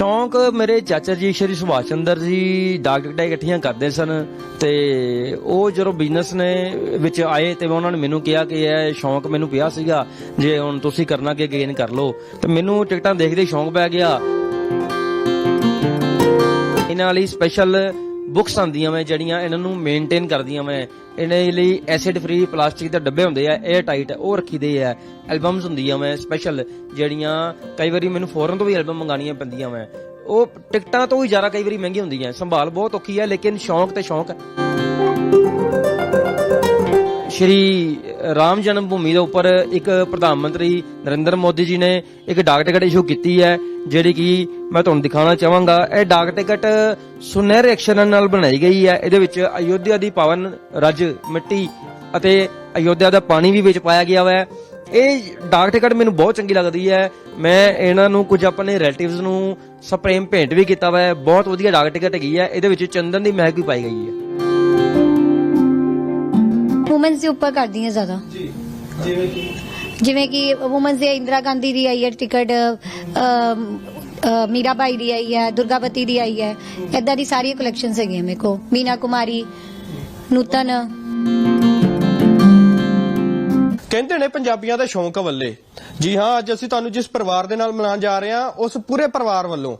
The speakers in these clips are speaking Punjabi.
ਸ਼ੌਂਕ ਮੇਰੇ ਚਾਚਾ ਜੀ, ਸ਼੍ਰੀ ਸੁਭਾਸ਼ ਚੰਦਰ ਜੀ ਡਾਕ ਟਿਕਟਾਂ ਇਕੱਠੀਆਂ ਕਰਦੇ ਸਨ ਤੇ ਉਹ ਜਦੋਂ ਬਿਜ਼ਨਸ ਨੇ ਵਿੱਚ ਆਏ ਤੇ ਉਹਨਾਂ ਨੇ ਮੈਨੂੰ ਕਿਹਾ ਕਿ ਇਹ ਸ਼ੌਂਕ ਮੈਨੂੰ ਪਿਆ ਸੀਗਾ, ਜੇ ਹੁਣ ਤੁਸੀਂ ਕਰਨਾ ਕਿ ਗੇਨ ਕਰ ਲਓ। ਤੇ ਮੈਨੂੰ ਟਿਕਟਾਂ ਦੇਖਦੇ ਹੀ ਸ਼ੌਂਕ ਪੈ ਗਿਆ। ਇਹਨਾਂ ਲਈ ਸਪੈਸ਼ਲ ਬੁੱਕਸ ਆਉਂਦੀਆਂ ਮੈਂ ਜਿਹੜੀਆਂ ਇਹਨਾਂ ਨੂੰ ਮੇਨਟੇਨ ਕਰਦੀਆਂ ਮੈਂ ਇਹਨਾਂ ਲਈ ਐਸਿਡ ਫ੍ਰੀ ਪਲਾਸਟਿਕ ਦੇ ਡੱਬੇ ਹੁੰਦੇ ਆ 에ਅਰ ਟਾਈਟ ਉਹ ਰੱਖੀਦੇ ਆ। ਐਲਬਮਸ ਹੁੰਦੀਆਂ ਮੈਂ ਸਪੈਸ਼ਲ ਜਿਹੜੀਆਂ ਕਈ ਵਾਰੀ ਮੈਨੂੰ ਫੋਰਨ ਤੋਂ ਵੀ ਐਲਬਮ ਮੰਗਾਣੀਆਂ ਪੈਂਦੀਆਂ ਮੈਂ ਉਹ ਟਿਕਟਾਂ ਤੋਂ ਵੀ ਜ਼ਿਆਦਾ ਕਈ ਵਾਰੀ ਮਹਿੰਗੀ ਹੁੰਦੀਆਂ, ਸੰਭਾਲ ਬਹੁਤ ਔਖੀ ਹੈ ਲੇਕਿਨ ਸ਼ੌਂਕ ਤੇ ਸ਼ੌਂਕ ਹੈ ਸ਼੍ਰੀ ਰਾਮ ਜਨਮ ਭੂਮੀ ਦੇ ਉੱਪਰ ਇੱਕ ਪ੍ਰਧਾਨ ਮੰਤਰੀ ਨਰਿੰਦਰ ਮੋਦੀ ਜੀ ਨੇ ਇੱਕ ਡਾਕ ਟਿਕਟ ਇਸ਼ੂ ਕੀਤੀ ਹੈ, ਜਿਹੜੀ ਕਿ ਮੈਂ ਤੁਹਾਨੂੰ ਦਿਖਾਉਣਾ ਚਾਹਾਂਗਾ। ਇਹ ਡਾਕ ਟਿਕਟ ਸੁਨਹਿਰੇ ਅਕਸ਼ਰਾਂ ਨਾਲ ਬਣਾਈ ਗਈ ਹੈ। ਇਹਦੇ ਵਿੱਚ ਅਯੋਧਿਆ ਦੀ ਪਾਵਨ ਰੱਜ, ਮਿੱਟੀ ਅਤੇ ਅਯੋਧਿਆ ਦਾ ਪਾਣੀ ਵੀ ਵਿੱਚ ਪਾਇਆ ਗਿਆ ਹੋਇਆ ਹੈ। ਇਹ ਡਾਕ ਟਿਕਟ ਮੈਨੂੰ ਬਹੁਤ ਚੰਗੀ ਲੱਗਦੀ ਹੈ। ਮੈਂ ਇਹਨਾਂ ਨੂੰ ਕੁਝ ਆਪਣੇ ਰਿਲੇਟਿਵਸ ਨੂੰ ਸਪਰੇਮ ਭੇਂਟ ਵੀ ਕੀਤਾ ਹੋਇਆ ਹੈ। ਬਹੁਤ ਵਧੀਆ ਡਾਕ ਟਿਕਟ ਹੈਗੀ ਹੈ। ਇਹਦੇ ਵਿੱਚ ਚੰਦਨ ਦੀ ਮਹਿਕ ਵੀ ਪਾਈ ਗਈ ਹੈ। ਵੂਮਨਸ ਦੇ ਉੱਪਰ ਕਰਦੀ ਹਾਂ ਜ਼ਿਆਦਾ। ਜੀ ਜਿਵੇਂ ਕਿ? ਜਿਵੇਂ ਕਿ ਵੂਮਨਸ ਦੇ ਇੰਦਰਾ ਗਾਂਧੀ ਦੀ ਆਈ ਹੈ ਟਿਕਟ ਮੀਰਾਬਾਈ ਦੀ ਆਈ ਹੈ ਦੁਰਗਾਵਤੀ ਦੀ ਆਈ ਹੈ। ਇਦਾਂ ਦੀ ਸਾਰੀਆਂ ਕਲੈਕਸ਼ਨਸ ਹੈਗੀਆਂ ਮੇਰੇ ਕੋ ਮੀਨਾ ਕੁਮਾਰੀ ਨੂਤਨ। ਕਹਿੰਦੇ ਨੇ ਪੰਜਾਬੀਆਂ ਦਾ ਸ਼ੌਂਕ ਵੱਲੇ। ਜੀ ਹਾਂ ਅੱਜ ਅਸੀਂ ਤੁਹਾਨੂੰ ਜਿਸ ਪਰਿਵਾਰ ਦੇ ਨਾਲ ਮਿਲਾਨ ਜਾ ਰਹੇ ਹਾਂ ਉਸ ਪੂਰੇ ਪਰਿਵਾਰ ਵੱਲੋਂ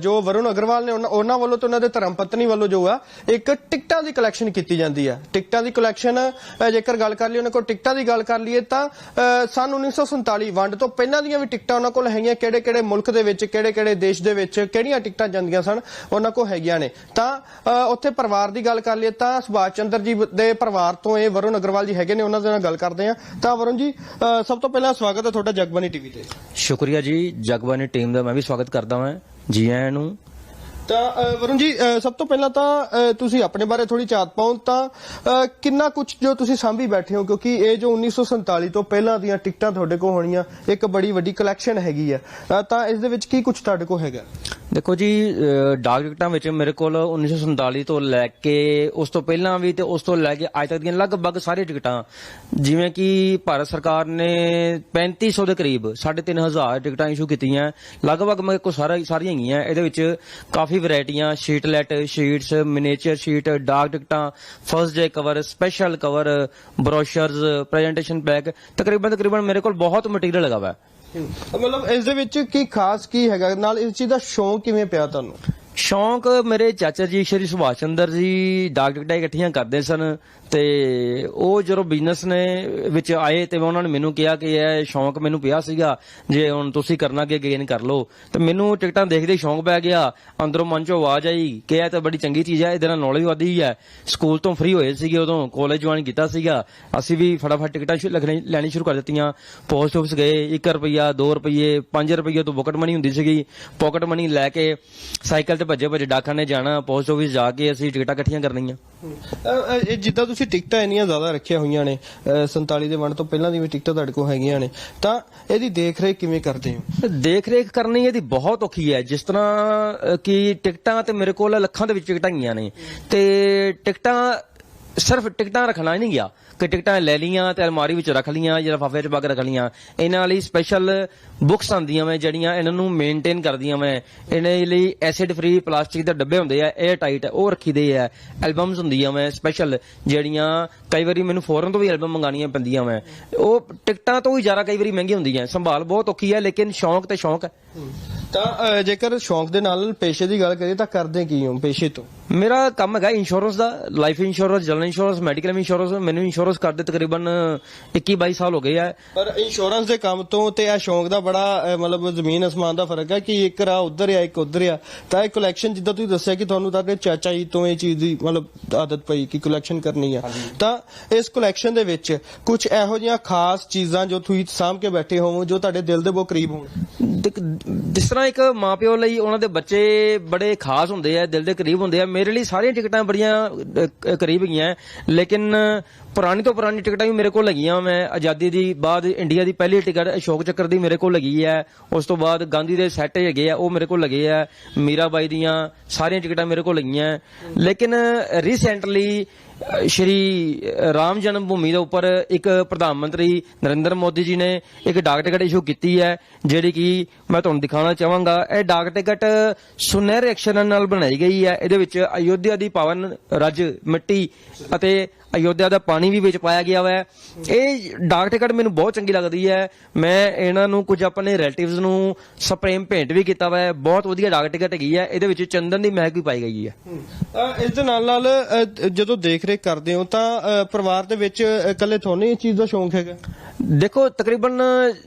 ਜੋ ਵਰੁਣ ਅਗਰਵਾਲ ਨੇ ਉਹਨਾਂ- ਵੱਲੋਂ ਤੇ ਉਹਨਾਂ ਦੇ ਧਰਮ ਪਤਨੀ ਵੱਲੋਂ ਜੋ ਆ ਇੱਕ ਟਿਕਟਾਂ ਦੀ ਕਲੈਕਸ਼ਨ ਕੀਤੀ ਜਾਂਦੀ ਹੈ ਟਿਕਟਾਂ ਦੀ ਕਲੈਕਸ਼ਨ ਜੇਕਰ ਗੱਲ ਕਰ ਲਈ ਉਹਨਾਂ ਕੋਲ ਟਿਕਟਾਂ ਦੀ ਗੱਲ ਕਰ ਲਈਏ ਤਾਂ ਅਹ, ਸੰਨ 1947 ਵੰਡ ਤੋਂ ਪਹਿਲਾਂ ਦੀਆਂ ਵੀ ਟਿਕਟਾਂ ਉਹਨਾਂ ਕੋਲ ਹੈਗੀਆਂ ਕਿਹੜੇ ਕਿਹੜੇ ਮੁਲਕ ਦੇ ਵਿੱਚ ਕਿਹੜੇ ਕਿਹੜੇ ਦੇਸ਼ ਦੇ ਵਿੱਚ ਕਿਹੜੀਆਂ ਟਿਕਟਾਂ ਜਾਂਦੀਆਂ ਸਨ ਉਹਨਾਂ ਕੋਲ ਹੈਗੀਆਂ ਨੇ। ਤਾਂ ਉੱਥੇ ਪਰਿਵਾਰ ਦੀ ਗੱਲ ਕਰ ਲਈਏ ਤਾਂ ਸੁਭਾਸ਼ ਚੰਦਰ ਜੀ ਦੇ ਪਰਿਵਾਰ ਤੋਂ ਇਹ ਵਰੁਣ ਅਗਰਵਾਲ ਜੀ ਹੈਗੇ ਨੇ ਉਹਨਾਂ ਦੇ ਨਾਲ ਗੱਲ ਕਰਦੇ ਹਾਂ। ਤਾਂ ਵਰੁਣ ਜੀ ਅਹ, ਸਭ ਤੋਂ ਪਹਿਲਾਂ ਸਵਾਗਤ ਹੈ ਤੁਹਾਡਾ ਜਗਬਾਨੀ ਟੀਵੀ ਤੇ। ਸ਼ੁਕਰੀਆ ਜੀ ਜਗਬਾਨੀ ਟੀਮ ਦਾ ਮੈਂ ਵੀ ਸਵਾਗਤ ਕਰਦਾ ਹਾਂ। ਜੀ ਆਇਆਂ ਨੂੰ ਤਾਂ ਵਰੁਣ ਜੀ ਸਭ ਤੋਂ ਪਹਿਲਾਂ ਤਾਂ ਤੁਸੀਂ ਆਪਣੇ ਬਾਰੇ ਥੋੜੀ ਚਾਤ ਪਾਉਂ ਤਾਂ ਕਿੰਨਾ ਕੁਝ ਜੋ ਤੁਸੀਂ ਸਾਂਭੀ ਬੈਠੇ ਹੋ? ਕਿਉਂਕਿ ਇਹ ਜੋ 1947 ਤੋਂ ਪਹਿਲਾਂ ਦੀਆਂ ਟਿਕਟਾਂ ਤੁਹਾਡੇ ਕੋਲ ਹੋਣੀਆਂ, ਇੱਕ ਬੜੀ ਵੱਡੀ ਕਲੈਕਸ਼ਨ ਹੈਗੀ ਆ ਤਾਂ ਇਸ ਦੇ ਵਿੱਚ ਕੀ ਕੁਝ ਤੁਹਾਡੇ ਕੋਲ ਹੈਗਾ? ਦੇਖੋ ਜੀ ਡਾਕ ਟਿਕਟਾਂ ਵਿੱਚ ਮੇਰੇ ਕੋਲ 1947 ਤੋਂ ਲੈ ਕੇ ਉਸ ਤੋਂ ਪਹਿਲਾਂ ਵੀ ਤੇ ਉਸ ਤੋਂ ਲੈ ਕੇ ਅੱਜ ਤੱਕ ਦੀਆਂ ਲਗਭਗ ਸਾਰੀਆਂ ਟਿਕਟਾਂ, ਜਿਵੇਂ ਕਿ ਭਾਰਤ ਸਰਕਾਰ ਨੇ 3500 ਦੇ ਕਰੀਬ 3500 ਟਿਕਟਾਂ ਇਸ਼ੂ ਕੀਤੀਆਂ, ਲਗਭਗ ਮੇਰੇ ਕੋਲ ਸਾਰਾ, ਸਾਰੀਆਂ ਹੈਗੀਆਂ। ਇਹਦੇ ਵਿੱਚ ਕਾਫੀ ਵੈਰਾਈਟੀਆਂ ਸ਼ੀਟਲੈਟ ਸ਼ੀਟਸ ਮਿਨੀਏਚਰ ਸ਼ੀਟ ਡਾਕ ਟਿਕਟਾਂ first day cover special cover brochures presentation pack ਤਕਰੀਬਨ ਤਕਰੀਬਨ ਮੇਰੇ ਕੋਲ ਬਹੁਤ ਮਟੀਰੀਅਲ ਹੈਗਾ ਵਾ। ਮਤਲਬ ਇਸ ਦੇ ਵਿੱਚ ਕੀ ਖਾਸ ਕੀ ਹੈਗਾ? ਨਾਲ ਇਸ ਚੀਜ਼ ਦਾ ਸ਼ੌਂਕ ਕਿਵੇਂ ਪਿਆ ਤੁਹਾਨੂੰ? ਸ਼ੌਂਕ ਮੇਰੇ ਚਾਚਾ ਜੀ ਸ਼੍ਰੀ ਸੁਭਾਸ਼ ਚੰਦਰ ਜੀ ਡਾਕ ਟਿਕਟਾਂ ਇਕੱਠੀਆਂ ਕਰਦੇ ਸਨ। ਤੇ ਉਹ ਜਦੋਂ ਬਿਜ਼ਨਸ ਨੇ ਵਿੱਚ ਆਏ ਤੇ ਉਹਨਾਂ ਨੇ ਮੈਨੂੰ ਕਿਹਾ ਕਿ ਇਹ ਸ਼ੌਂਕ ਮੈਨੂੰ ਪਿਆ ਸੀਗਾ ਜੇ ਹੁਣ ਤੁਸੀਂ ਕਰਨਾ ਕਿ ਗੇਨ ਕਰ ਲਓ। ਤੇ ਮੈਨੂੰ ਟਿਕਟਾਂ ਦੇਖਦੇ ਹੀ ਸ਼ੌਂਕ ਪੈ ਗਿਆ। ਅੰਦਰੋਂ ਮਨ ਚੋਂ ਆਵਾਜ਼ ਆਈ ਕਿ ਇਹ ਤਾਂ ਬੜੀ ਚੰਗੀ ਚੀਜ਼ ਹੈ ਇਹਦੇ ਨਾਲ ਨੌਲੇਜ ਵਧੀ ਹੈ। ਸਕੂਲ ਤੋਂ ਫ੍ਰੀ ਹੋਏ ਸੀਗੇ ਉਦੋਂ ਕਾਲਜ ਜੁਆਇਨ ਕੀਤਾ ਸੀਗਾ। ਅਸੀਂ ਵੀ ਫਟਾਫਟ ਟਿਕਟਾਂ ਸ਼ੁ- ਲਿਖਣੀ ਲੈਣੀ ਸ਼ੁਰੂ ਕਰ ਦਿੱਤੀਆਂ। ਪੋਸਟ ਆਫਿਸ ਗਏ 1 ਰੁਪਿਆ 2 ਰੁਪਏ 5 ਰੁਪਏ ਤੋਂ ਪਾਕਟ ਮਨੀ ਹੁੰਦੀ ਸੀਗੀ। ਪਾਕਟ ਮਨੀ ਲੈ ਕੇ ਸਾਈਕਲ ਤੇ ਭੱਜੇ ਭੱਜੇ ਡਾਕਾਂ ਜਾਣਾ ਪੋਸਟ ਆਫਿਸ ਜਾ ਕੇ ਅਸੀਂ ਟਿਕਟਾਂ ਇਕੱਠੀਆਂ ਕਰਨੀਆਂ। ਅਹ, ਅਹ, ਜਿੱਦਾਂ ਤੁਸੀਂ ਟਿਕਟਾਂ ਇੰਨੀਆਂ ਜ਼ਿਆਦਾ ਰੱਖੀਆਂ ਹੋਈਆਂ ਨੇ ਅਹ, 47 ਦੇ ਵੰਡ ਤੋਂ ਪਹਿਲਾਂ ਦੀ ਵੀ ਟਿਕਟਾਂ ਤੁਹਾਡੇ ਕੋਲ ਹੈਗੀਆਂ ਨੇ ਤਾਂ ਇਹਦੀ ਦੇਖ ਰੇਖ ਕਿਵੇਂ ਕਰਦੇ ਹੋ? ਦੇਖ ਰੇਖ ਕਰਨੀ ਇਹਦੀ ਬਹੁਤ ਔਖੀ ਹੈ। ਜਿਸ ਤਰ੍ਹਾਂ ਕਿ ਟਿਕਟਾਂ ਤੇ ਮੇਰੇ ਕੋਲ ਲੱਖਾਂ ਦੇ ਵਿੱਚ ਟਿਕਟਾਂ ਗਈਆਂ ਨੇ। ਤੇ ਟਿਕਟਾਂ ਸਿਰਫ ਟਿਕਟਾਂ ਰੱਖਣਾ ਹੀ ਨਹੀਂ ਗਿਆ। ਕਿ ਟਿਕਟਾਂ ਲੈ ਲੀਆਂ ਤੇ ਅਲਮਾਰੀ ਵਿੱਚ ਰੱਖ ਲੀਆਂ ਜਾਂ ਲਿਫਾਫੇ 'ਚ ਪਾ ਕੇ ਰੱਖ ਲੀਆਂ ਇਹਨਾਂ ਲਈ ਸਪੈਸ਼ਲ ਬੁੱਕਸ ਆਉਂਦੀਆਂ ਮੈਂ ਜਿਹੜੀਆਂ ਇਹਨਾਂ ਨੂੰ ਮੇਨਟੇਨ ਕਰਦੀਆਂ ਮੈਂ ਇਹਨਾਂ ਲਈ ਐਸਿਡ ਫ੍ਰੀ ਪਲਾਸਟਿਕ ਦੇ ਡੱਬੇ ਹੁੰਦੇ ਆ 에ਅਰ ਟਾਈਟ ਉਹ ਰੱਖੀਦੇ ਆ। ਐਲਬਮਸ ਹੁੰਦੀਆਂ ਮੈਂ ਸਪੈਸ਼ਲ ਜਿਹੜੀਆਂ ਕਈ ਵਾਰੀ ਮੈਨੂੰ ਫੋਰਨ ਤੋਂ ਵੀ ਐਲਬਮ ਮੰਗਾਣੀਆਂ ਪੈਂਦੀਆਂ ਮੈਂ ਉਹ ਟਿਕਟਾਂ ਤੋਂ ਵੀ ਜ਼ਿਆਦਾ ਕਈ ਵਾਰੀ ਮਹਿੰਗੀ ਹੁੰਦੀਆਂ। ਸੰਭਾਲ ਬਹੁਤ ਔਖੀ ਹੈ ਲੇਕਿਨ ਸ਼ੌਂਕ ਤੇ ਸ਼ੌਂਕ ਹੈ ਤਾਂ ਅਹ, ਜੇਕਰ ਸ਼ੌਂਕ ਦੇ ਨਾਲ ਪੇਸ਼ੇ ਦੀ ਗੱਲ ਕਰੀਏ ਤਾਂ ਕਰਦੇ ਕੀ ਹੋ ਪੇਸ਼ੇ ਤੋਂ? ਮੇਰਾ ਕੰਮ ਹੈਗਾ ਇੰਸ਼ੋਰੈਂਸ ਦਾ life insurance general insurance medical insurance ਮੈਨੂੰ ਇੰਸ਼ੋਰੈਂਸ ਕਰਦੇ ਤਕਰੀਬਨ 21 22 ਸਾਲ ਹੋ ਗਏ ਆ। ਪਰ ਇੰਸ਼ੋਰੈਂਸ ਦੇ ਕੰਮ ਤੋਂ ਤੇ ਇਹ ਸ਼ੌਂਕ ਦਾ ਬੜਾ ਅਹ, ਮਤਲਬ ਜ਼ਮੀਨ ਅਸਮਾਨ ਦਾ ਫ਼ਰਕ ਹੈ ਕਿ ਇੱਕ ਰਾ ਉਧਰ ਆ ਇੱਕ ਉਧਰ ਆ। ਤਾਂ ਇਹ ਕਲੈਕਸ਼ਨ ਜਿੱਦਾਂ ਤੁਸੀਂ ਦੱਸਿਆ ਕਿ ਤੁਹਾਨੂੰ ਤੁਹਾਡੇ ਚਾਚਾ ਜੀ ਤੋਂ ਇਹ ਚੀਜ਼ ਦੀ ਮਤਲਬ ਆਦਤ ਪਈ ਕਿ ਕਲੈਕਸ਼ਨ ਕਰਨੀ ਆ। ਤਾਂ ਇਸ ਕਲੈਕਸ਼ਨ ਦੇ ਵਿੱਚ ਕੁਝ ਇਹੋ ਜਿਹੀਆਂ ਖਾਸ ਚੀਜ਼ਾਂ ਜੋ ਤੁਸੀਂ ਸਾਂਭ ਕੇ ਬੈਠੇ ਹੋਵੋ ਜੋ ਤੁਹਾਡੇ ਦਿਲ ਦੇ ਬਹੁਤ ਕਰੀਬ ਹੋਣ। ਜਿਸ ਤਰ੍ਹਾਂ ਇੱਕ ਮਾਪਿਓ ਲਈ ਉਹਨਾਂ ਦੇ ਬੱਚੇ ਬੜੇ ਖਾਸ ਹੁੰਦੇ ਆ, ਦਿਲ ਦੇ ਕਰੀਬ ਹੁੰਦੇ ਆ, ਮੇਰੇ ਲਈ ਸਾਰੀਆਂ ਟਿਕਟਾਂ ਬੜੀਆਂ ਕਰੀਬ ਹੈਗੀਆਂ ਲੇਕਿਨ ਪੁਰਾਣੀ ਤੋਂ ਪੁਰਾਣੀ ਟਿਕਟਾਂ ਵੀ ਮੇਰੇ ਕੋਲ ਹੈਗੀਆਂ ਮੈਂ ਆਜ਼ਾਦੀ ਦੀ ਬਾਅਦ ਇੰਡੀਆ ਦੀ ਪਹਿਲੀ ਟਿਕਟ ਅਸ਼ੋਕ ਚੱਕਰ ਦੀ ਮੇਰੇ ਕੋਲ ਲੱਗੀ ਹੈ ਉਸ ਤੋਂ ਬਾਅਦ ਗਾਂਧੀ ਦੇ ਸੈੱਟ ਹੈਗੇ ਆ, ਉਹ ਮੇਰੇ ਕੋਲ ਲੱਗੇ ਆ। ਮੀਰਾਬਾਈ ਦੀਆਂ ਸਾਰੀਆਂ ਟਿਕਟਾਂ ਮੇਰੇ ਕੋਲ ਲੱਗੀਆਂ ਲੇਕਿਨ ਰੀਸੈਂਟਲੀ ਸ਼੍ਰੀ ਰਾਮ ਜਨਮ ਭੂਮੀ ਦੇ ਉੱਪਰ ਇੱਕ ਪ੍ਰਧਾਨ ਮੰਤਰੀ ਨਰਿੰਦਰ ਮੋਦੀ ਜੀ ਨੇ ਇੱਕ ਡਾਕ ਟਿਕਟ ਇਸ਼ੂ ਕੀਤੀ ਹੈ, ਜਿਹੜੀ ਕਿ ਮੈਂ ਤੁਹਾਨੂੰ ਦਿਖਾਉਣਾ ਚਾਹਾਂਗਾ। ਇਹ ਡਾਕ ਟਿਕਟ ਸੁਨਹਿਰੇ ਅਕਸ਼ਰਾਂ ਨਾਲ ਬਣਾਈ ਗਈ ਹੈ। ਇਹਦੇ ਵਿੱਚ ਅਯੋਧਿਆ ਦੀ ਪਾਵਨ, ਰੱਜ, ਮਿੱਟੀ ਅਤੇ ਅਯੋਧਿਆ ਦਾ ਪਾਣੀ ਵੀ ਵਿੱਚ ਪਾਇਆ ਗਿਆ ਹੋਇਆ ਹੈ। ਇਹ ਡਾਕ ਟਿਕਟ ਮੈਨੂੰ ਬਹੁਤ ਚੰਗੀ ਲੱਗਦੀ ਹੈ। ਮੈਂ ਇਹਨਾਂ ਨੂੰ ਕੁਝ ਆਪਣੇ ਰਿਲੇਟਿਵਸ ਨੂੰ ਸਪਰੇਮ ਭੇਂਟ ਵੀ ਕੀਤਾ ਹੋਇਆ ਹੈ। ਬਹੁਤ ਵਧੀਆ ਡਾਕ ਟਿਕਟ ਹੈਗੀ ਹੈ। ਇਹਦੇ ਵਿੱਚ ਚੰਦਨ ਦੀ ਮਹਿਕ ਵੀ ਪਾਈ ਗਈ ਹੈ। ਇਸ ਦੇ ਨਾਲ ਨਾਲ ਜਦੋਂ ਦੇਖ ਰੇਖ ਕਰਦੇ ਹੋ ਤਾਂ ਪਰਿਵਾਰ ਦੇ ਵਿੱਚ ਇਕੱਲੇ ਤੁਹਾਨੂੰ ਹੀ ਇਸ ਚੀਜ਼ ਦਾ ਸ਼ੌਂਕ ਹੈਗਾ? ਦੇਖੋ ਤਕਰੀਬਨ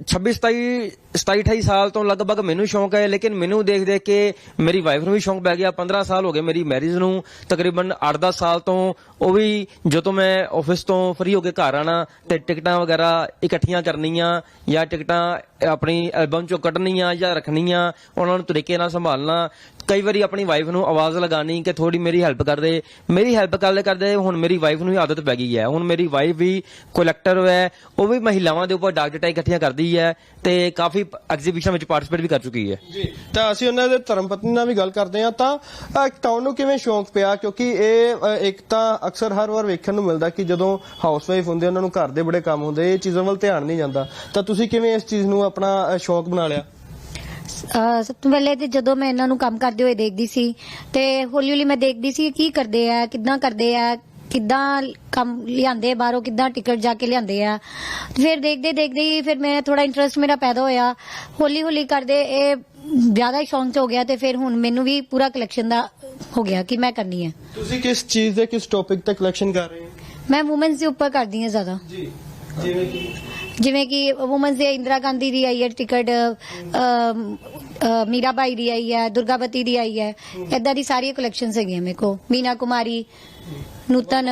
26 27 27 28 ਸਾਲ ਤੋਂ ਲਗਭਗ ਮੈਨੂੰ ਸ਼ੌਂਕ ਹੈ, ਲੇਕਿਨ ਮੈਨੂੰ ਦੇਖ ਦੇਖ ਕੇ ਮੇਰੀ ਵਾਈਫ ਨੂੰ ਵੀ ਸ਼ੌਂਕ ਪੈ ਗਿਆ। 15 ਸਾਲ ਹੋ ਗਏ ਮੇਰੀ ਮੈਰਿਜ ਨੂੰ। ਤਕਰੀਬਨ 8-10 ਸਾਲ ਤੋਂ ਉਹ ਵੀ ਜਦੋਂ ਮੈਂ ਆਫਿਸ ਤੋਂ ਫ੍ਰੀ ਹੋ ਕੇ ਘਰ ਆਣਾ ਤੇ ਟਿਕਟਾਂ ਵਗੈਰਾ ਇਕੱਠੀਆਂ ਕਰਨੀਆਂ ਜਾਂ ਟਿਕਟਾਂ ਆਪਣੀ ਐਲਬਮ ਚੋਂ ਕੱਢਣੀਆਂ ਜਾਂ ਰੱਖਣੀਆਂ, ਉਹਨਾਂ ਨੂੰ ਤਰੀਕੇ ਨਾਲ ਸੰਭਾਲਣਾ, ਕਈ ਵਾਰੀ ਆਪਣੀ ਵਾਈਫ ਨੂੰ ਆਵਾਜ਼ ਲਗਾਣੀ ਕਿ ਥੋੜੀ ਮੇਰੀ ਹੈਲਪ ਕਰ ਦੇ। ਮੇਰੀ ਹੈਲਪ ਕਰਦੇ ਕਰਦੇ ਹੁਣ ਮੇਰੀ ਵਾਈਫ ਨੂੰ ਵੀ ਆਦਤ ਪੈ ਗਈ ਹੈ। ਹੁਣ ਮੇਰੀ ਵਾਈਫ ਵੀ ਕਲੈਕਟਰ ਹੈ, ਉਹ ਵੀ ਮਹਿਲਾਵਾਂ ਦੇ ਉੱਪਰ ਡਾਕ ਟਿਕਟਾਂ ਇਕੱਠੀਆਂ ਕਰਦੀ ਹੈ, ਤੇ ਕਾਫੀ ਐਗਜ਼ੀਬਿਸ਼ਨ ਵਿੱਚ ਪਾਰਟਿਸਿਪੇਟ ਵੀ ਕਰ ਚੁੱਕੀ ਹੈ। ਜੀ ਤਾਂ ਅਸੀਂ ਉਹਨਾਂ ਦੇ ਧਰਮ ਪਤਨੀ ਨਾਲ ਵੀ ਗੱਲ ਕਰਦੇ ਹਾਂ ਤਾਂ ਅ, ਤੁਹਾਨੂੰ ਕਿਵੇਂ ਸ਼ੌਂਕ ਪਿਆ? ਕਿਉਂਕਿ ਇਹ ਇੱਕ ਤਾਂ ਅਕਸਰ ਹਰ ਵਾਰ ਵੇਖਣ ਨੂੰ ਮਿਲਦਾ ਕਿ ਜਦੋਂ ਹਾਊਸਵਾਈਫ ਹੁੰਦੇ ਉਹਨਾਂ ਨੂੰ ਘਰ ਦੇ ਬੜੇ ਕੰਮ ਹੁੰਦੇ ਇਹ ਚੀਜ਼ਾਂ ਵੱਲ ਧਿਆਨ ਨਹੀਂ ਜਾਂਦਾ। ਤਾਂ ਤੁਸੀਂ ਕਿਵੇਂ ਇਸ ਚੀਜ਼ ਨੂੰ ਆਪਣਾ ਅ, ਸ਼ੌਂਕ ਬਣਾ ਲਿਆ? ਅਹ ਸਭ ਤੋਂ ਪਹਿਲੇ ਤੇ ਜਦੋਂ ਮੈਂ ਇਹਨਾਂ ਨੂੰ ਕੰਮ ਕਰਦੇ ਹੋਏ ਦੇਖਦੀ ਸੀ ਤੇ ਹੌਲੀ ਹੌਲੀ ਮੈਂ ਦੇਖਦੀ ਸੀ ਕੀ ਕਰਦੇ ਆ ਕਿੱਦਾਂ ਕਰਦੇ ਆ ਕਿੱਦਾਂ ਕੰਮ ਲਿਆਂਦੇ ਬਾਹਰੋਂ ਕਿੱਦਾਂ ਟਿਕਟ ਜਾ ਕੇ ਲਿਆਂਦੇ ਆ। ਫਿਰ ਦੇਖਦੇ ਦੇਖਦੇ ਹੀ ਫਿਰ ਮੈਂ ਥੋੜਾ ਇੰਟਰਸਟ ਮੇਰਾ ਪੈਦਾ ਹੋਇਆ। ਹੌਲੀ ਹੌਲੀ ਕਰਦੇ ਇਹ ਜ਼ਿਆਦਾ ਹੀ ਸ਼ੌਂਕ ਚ ਹੋ ਗਿਆ ਤੇ ਫਿਰ ਹੁਣ ਮੈਨੂੰ ਵੀ ਪੂਰਾ ਕਲੈਕਸ਼ਨ ਦਾ ਹੋ ਗਿਆ ਕਿ ਮੈਂ ਕਰਨੀ ਹੈ ਤੁਸੀਂ ਕਿਸ ਚੀਜ਼ ਦੇ ਕਿਸ ਟੌਪਿਕ ਤੇ ਕਲੈਕਸ਼ਨ ਕਰ ਰਹੇ ਹੋ? ਮੈਂ ਔਮਨਸ ਦੇ ਉੱਪਰ ਕਰਦੀ ਹਾਂ ਜ਼ਿਆਦਾ। ਜੀ ਜਿਵੇਂ ਕਿ? ਜਿਵੇਂ ਕਿ ਔਮਨਸ ਦੇ ਇੰਦਰਾ ਗਾਂਧੀ ਦੀ ਆਈ ਹੈ ਟਿਕਟ ਅ, ਮੀਰਾਬਾਈ ਦੀ ਆਈ ਹੈ ਦੁਰਗਾਵਤੀ ਦੀ ਆਈ ਹੈ। ਏਦਾਂ ਦੀ ਸਾਰੀਆਂ ਕਲੈਕਸ਼ਨਸ ਹੈਗੀਆਂ ਮੇਰੇ ਕੋ ਮੀਨਾ ਕੁਮਾਰੀ ਨੂਤਨ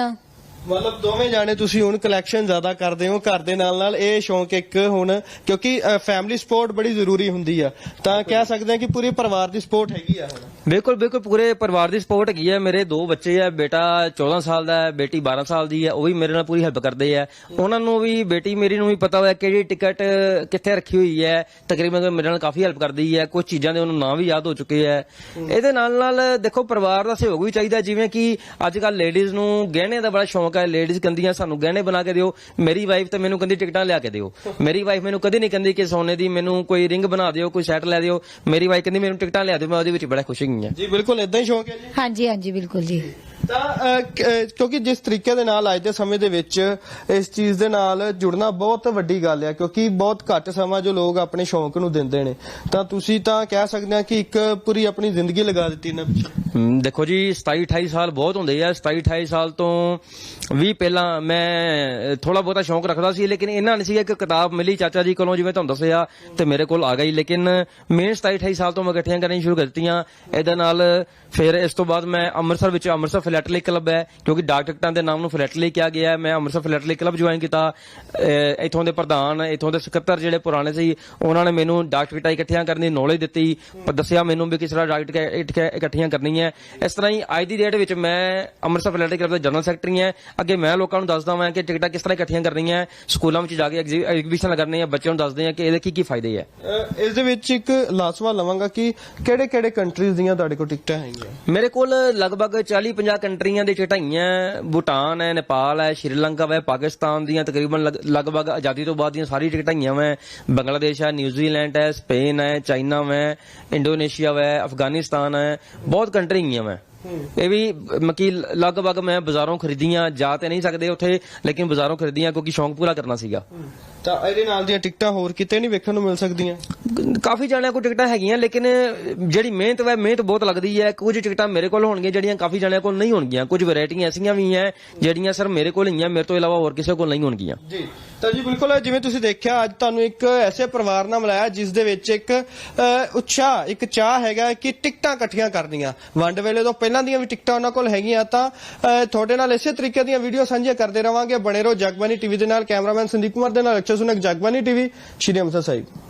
ਮਤਲਬ ਦੋਵੇਂ ਜਾਣੇ ਤੁਸੀਂ ਹੁਣ ਕਲੈਕਸ਼ਨ ਜ਼ਿਆਦਾ ਕਰਦੇ ਹੋ, ਘਰ ਦੇ ਨਾਲ ਨਾਲ ਇਹ ਸ਼ੌਂਕ ਇੱਕ ਹੁਣ, ਕਿਉਂਕਿ ਫੈਮਿਲੀ ਸਪੋਰਟ ਬੜੀ ਜ਼ਰੂਰੀ ਹੁੰਦੀ ਆ। ਤਾਂ ਕਹਿ ਸਕਦੇ ਹਾਂ ਕਿ ਪੂਰੇ ਪਰਿਵਾਰ ਦੀ ਸਪੋਰਟ ਹੈਗੀ ਆ ਹੁਣ। ਬਿਲਕੁਲ ਬਿਲਕੁਲ, ਪੂਰੇ ਪਰਿਵਾਰ ਦੀ ਸਪੋਰਟ ਹੈਗੀ ਹੈ ਮੇਰੇ ਦੋ ਬੱਚੇ ਆ, ਬੇਟਾ 14 ਸਾਲ ਦਾ ਹੈ, ਬੇਟੀ 12 ਸਾਲ ਦੀ ਹੈ ਉਹ ਵੀ ਮੇਰੇ ਨਾਲ ਪੂਰੀ ਹੈਲਪ ਕਰਦੇ ਆ। ਉਹਨਾਂ ਨੂੰ ਵੀ, ਬੇਟੀ ਮੇਰੀ ਨੂੰ ਵੀ ਪਤਾ ਹੋਇਆ ਕਿਹੜੀ ਟਿਕਟ ਕਿੱਥੇ ਰੱਖੀ ਹੋਈ ਹੈ। ਤਕਰੀਬਨ ਮੇਰੇ ਨਾਲ ਕਾਫੀ ਹੈਲਪ ਕਰਦੀ ਹੈ। ਕੁਝ ਚੀਜ਼ਾਂ ਦੇ ਉਹਨੂੰ ਨਾਂ ਵੀ ਯਾਦ ਹੋ ਚੁੱਕੇ ਹੈ ਇਹਦੇ ਨਾਲ ਨਾਲ ਦੇਖੋ, ਪਰਿਵਾਰ ਦਾ ਸਹਿਯੋਗ ਵੀ ਚਾਹੀਦਾ ਜਿਵੇਂ ਕਿ ਅੱਜ ਕੱਲ ਲੇਡੀਜ਼ ਨੂੰ ਗਹਿਣੇ ਦਾ ਬੜਾ ਸ਼ੌਂਕ ਹੈ ਲੇਡੀਜ਼ ਕਹਿੰਦੀਆਂ ਸਾਨੂੰ ਗਹਿਣੇ ਬਣਾ ਕੇ ਦਿਓ। ਮੇਰੀ ਵਾਈਫ ਤੇ ਮੈਨੂੰ ਕਹਿੰਦੀ ਟਿਕਟਾਂ ਲਿਆ ਕੇ ਦਿਓ। ਮੇਰੀ ਵਾਈਫ ਮੈਨੂੰ ਕਦੇ ਨਹੀਂ ਕਹਿੰਦੀ ਕਿ ਸੋਨੇ ਦੀ ਮੈਨੂੰ ਕੋਈ ਰਿੰਗ ਬਣਾ ਦਿਓ ਕੋਈ ਸੈਟ ਲੈ ਦਿਓ। ਮੇਰੀ ਵਾਈਫ ਕਹਿੰਦੀ ਮੈਨੂੰ ਟਿਕਟਾਂ ਲਿਆ ਦਿਓ ਮੈਂ ਉਹਦੇ ਵਿੱਚ ਬੜਾ ਖੁਸ਼ ਹੈਗੀ ਹਾਂ। ਜੀ ਬਿਲਕੁਲ ਇਦਾਂ ਹੀ ਸ਼ੌਂਕ ਹੈ ਜੀ? ਹਾਂਜੀ ਹਾਂਜੀ ਬਿਲਕੁਲ ਜੀ। ਤਾਂ ਕਿਉਂਕਿ ਜਿਸ ਤਰੀਕੇ ਦੇ ਨਾਲ ਅੱਜ ਦੇ ਸਮੇਂ ਦੇ ਵਿੱਚ ਇਸ ਚੀਜ਼ ਦੇ ਨਾਲ ਜੁੜਨਾ ਬਹੁਤ ਵੱਡੀ ਗੱਲ ਹੈ ਕਿਉਂਕਿ ਬਹੁਤ ਘੱਟ ਸਮਾਂ ਜੋ ਲੋਕ ਆਪਣੇ ਸ਼ੌਂਕ ਨੂੰ ਦਿੰਦੇ ਨੇ। ਤਾਂ ਤੁਸੀਂ ਤਾਂ ਕਹਿ ਸਕਦੇ ਆ ਕਿ ਇੱਕ ਪੂਰੀ ਆਪਣੀ ਜ਼ਿੰਦਗੀ ਲਗਾ ਦਿੱਤੀ ਇਹਨਾਂ ਪਿੱਛੇ ਦੇਖੋ ਜੀ 27 28 ਸਾਲ ਬਹੁਤ ਹੁੰਦੇ ਆ। 27 28 ਸਾਲ ਤੋਂ ਵੀ ਪਹਿਲਾਂ ਮੈਂ ਥੋੜਾ ਬਹੁਤਾ ਸ਼ੌਂਕ ਰੱਖਦਾ ਸੀ, ਲੇਕਿਨ ਇਹਨਾਂ ਨੇ ਸੀ ਇੱਕ ਕਿਤਾਬ ਮਿਲੀ ਚਾਚਾ ਜੀ ਕੋਲੋਂ, ਜਿਵੇਂ ਤੁਹਾਨੂੰ ਦੱਸਿਆ, ਤੇ ਮੇਰੇ ਕੋਲ ਆ ਗਈ। ਲੇਕਿਨ ਮੈਂ 27 28 ਸਾਲ ਤੋਂ ਮੈਂ ਇਕੱਠੀਆਂ ਕਰਨੀਆਂ ਸ਼ੁਰੂ ਕਰ ਦਿੱਤੀਆਂ। ਇਹਦੇ ਨਾਲ ਫਿਰ ਇਸ ਤੋਂ ਬਾਅਦ ਮੈਂ ਅੰਮ੍ਰਿਤਸਰ ਵਿੱਚ ਅੰਮ੍ਰਿਤਸਰ ਫਿਲੈਟਲੀ ਕਲੱਬ ਹੈ ਕਿਉਂਕਿ ਡਾਕ ਟਿਕਟਾਂ ਦੇ ਨਾਮ ਨੂੰ ਫਿਲੈਟਲੀ ਕਿਹਾ ਗਿਆ ਹੈ। ਮੈਂ ਅੰਮ੍ਰਿਤਸਰ ਫਿਲੈਟਲੀ ਕਲੱਬ ਜੁਆਇਨ ਕੀਤਾ। ਇੱਥੋਂ ਦੇ ਪ੍ਰਧਾਨ ਇੱਥੋਂ ਦੇ ਸਕੱਤਰ ਜਿਹੜੇ ਪੁਰਾਣੇ ਸੀ ਉਹਨਾਂ ਨੇ ਮੈਨੂੰ ਡਾਕ ਟਿਕਟਾਂ ਇਕੱਠੀਆਂ ਕਰਨ ਦੀ ਨੌਲੇਜ ਦਿੱਤੀ ਪਰ ਦੱਸਿਆ ਮੈਨੂੰ ਵੀ ਕਿਸ ਤਰ੍ਹਾਂ ਡਾਕ ਟਿਕਟਾਂ ਇਕੱਠੀਆਂ- ਇਕੱਠੀਆਂ ਕਰਨੀਆਂ ਇਸ ਤਰ੍ਹਾਂ ਹੀ ਅੱਜ ਦੀ ਡੇਟ ਵਿੱਚ ਮੈਂ ਅੰਮ੍ਰਿਤਸਰ ਫਿਲੈਟਲੀ ਕਲੱਬ ਦਾ ਜਨਰਲ ਸੈਕਟਰੀ ਹਾਂ। ਅੱਗੇ ਮੈਂ ਲੋਕਾਂ ਨੂੰ ਦੱਸਦਾ ਹਾਂ ਕਿ ਟਿਕਟਾਂ ਕਿਸ ਤਰ੍ਹਾਂ ਇਕੱਠੀਆਂ ਕਰਨੀਆਂ ਸਕੂਲਾਂ ਵਿੱਚ ਜਾ ਕੇ ਐਗਜ਼ੀਬਿਸ਼ਨ ਕਰਨੀ ਹੈ ਬੱਚਿਆਂ ਨੂੰ ਦੱਸਦੇ ਹਾਂ ਕਿ ਇਹਦੇ ਕੀ ਕੀ ਫਾਇਦੇ ਹੈ। ਇਸ ਦੇ ਵਿੱਚ ਇੱਕ ਲਾਸਵਾ ਲਵਾਂਗਾ ਕਿ ਕਿਹੜੇ ਕਿਹੜੇ ਕੰਟਰੀਜ਼ ਦੀਆਂ ਤੁਹਾਡੇ ਕੋਲ ਟਿਕਟਾਂ ਹੈਗੀਆਂ? ਮੇਰੇ ਕੋਲ ਲਗਭਗ 40-50 ਕੰਟਰੀਆਂ ਦੀ ਚਟਾਈਆਂ, ਭੂਟਾਨ ਹੈ, ਨੇਪਾਲ ਹੈ, ਸ਼੍ਰੀਲੰਕਾ ਹੈ ਪਾਕਿਸਤਾਨ ਦੀਆਂ ਤਕਰੀਬਨ ਲਗ- ਲਗਭਗ ਆਜ਼ਾਦੀ ਤੋਂ ਬਾਅਦ ਦੀਆਂ ਸਾਰੀ ਟਿਕਟਾਂ ਹੈਗੀਆਂ ਬੰਗਲਾਦੇਸ਼ ਹੈ, ਨਿਊਜ਼ੀਲੈਂਡ ਹੈ, ਸਪੇਨ ਹੈ, ਚਾਈਨਾ ਹੈ ਇੰਡੋਨੇਸ਼ੀਆ ਹੈ ਅਫਗਾਨਿਸਤਾਨ ਹੈ, ਬਹੁਤ ਕੰਟਰੀਆਂ ਹੈਗੀਆਂ ਇਹ ਵੀ ਮਕੀ ਲਗਭਗ ਮੈਂ ਬਾਜ਼ਾਰੋਂ ਖਰੀਦੀਆਂ ਜਾ ਤੇ ਨਹੀਂ ਸਕਦੇ ਉੱਥੇ ਲੇਕਿਨ ਬਾਜ਼ਾਰੋਂ ਖਰੀਦੀਆਂ ਕਿਉਂਕਿ ਸ਼ੌਂਕ ਪੂਰਾ ਕਰਨਾ ਸੀਗਾ। ਤਾਂ ਇਹਦੇ ਨਾਲ ਦੀਆਂ ਟਿਕਟਾਂ ਹੋਰ ਕਿਤੇ ਨਹੀਂ ਵੇਖਣ ਨੂੰ ਮਿਲ ਸਕਦੀਆਂ? ਕਾਫੀ ਜਾਣਿਆਂ ਕੋਲ ਟਿਕਟਾਂ ਹੈਗੀਆਂ ਲੇਕਿਨ ਜਿਹੜੀ ਮਿਹਨਤ ਹੈ ਮਿਹਨਤ ਬਹੁਤ ਲੱਗਦੀ ਹੈ। ਕੁਝ ਟਿਕਟਾਂ ਮੇਰੇ ਕੋਲ ਹੋਣਗੀਆਂ ਜਿਹੜੀਆਂ ਕਾਫੀ ਜਾਣਿਆਂ ਕੋਲ ਨਹੀਂ ਹੋਣਗੀਆਂ। ਕੁਝ ਵੈਰਾਈਟੀਆਂ ਐਸੀਆਂ ਵੀ ਹੈ ਜਿਹੜੀਆਂ ਸਰ ਮੇਰੇ ਕੋਲ ਹੀ ਹੈ ਮੇਰੇ ਤੋਂ ਇਲਾਵਾ ਹੋਰ ਕਿਸੇ ਕੋਲ ਨਹੀਂ ਹੋਣਗੀਆਂ। ਜੀ। ਤਾਂ ਜੀ ਬਿਲਕੁਲ ਜਿਵੇਂ ਤੁਸੀਂ ਦੇਖਿਆ ਅੱਜ ਤੁਹਾਨੂੰ ਇੱਕ ਐਸੇ ਪਰਿਵਾਰ ਨਾਲ ਮਿਲਾਇਆ ਜਿਸ ਦੇ ਵਿੱਚ ਇੱਕ ਉਤਸ਼ਾਹ ਇੱਕ ਚਾਹ ਹੈਗਾ ਕਿ ਟਿਕਟਾਂ ਇਕੱਠੀਆਂ ਕਰਨੀਆਂ। ਵੰਡ ਵੇਲੇ ਤੋਂ ਪਹਿਲਾਂ ਦੀਆਂ ਵੀ ਟਿਕਟਾਂ ਉਹਨਾਂ ਕੋਲ ਹੈਗੀਆਂ, ਤਾਂ ਤੁਹਾਡੇ ਨਾਲ ਇਸੇ ਤਰੀਕੇ ਦੀਆਂ ਵੀਡੀਓ ਸਾਂਝੀਆਂ ਕਰਦੇ ਰਵਾਂਗੇ। ਬਣੇ ਰਹੋ ਜਗਬਾਨੀ ਟੀਵੀ ਦੇ ਨਾਲ, ਕੈਮਰਾਮੈਨ ਸੰਦੀਪ ਕੁਮਾਰ ਦੇ ਨਾਲ, ਅਕਸ਼ਰ ਸੁਨਕ ਜਗਬਾਨੀ ਟੀਵੀ, ਸ਼੍ਰੀ ਅੰਮ੍ਰਿਤਸਰ ਸਾਹਿਬ।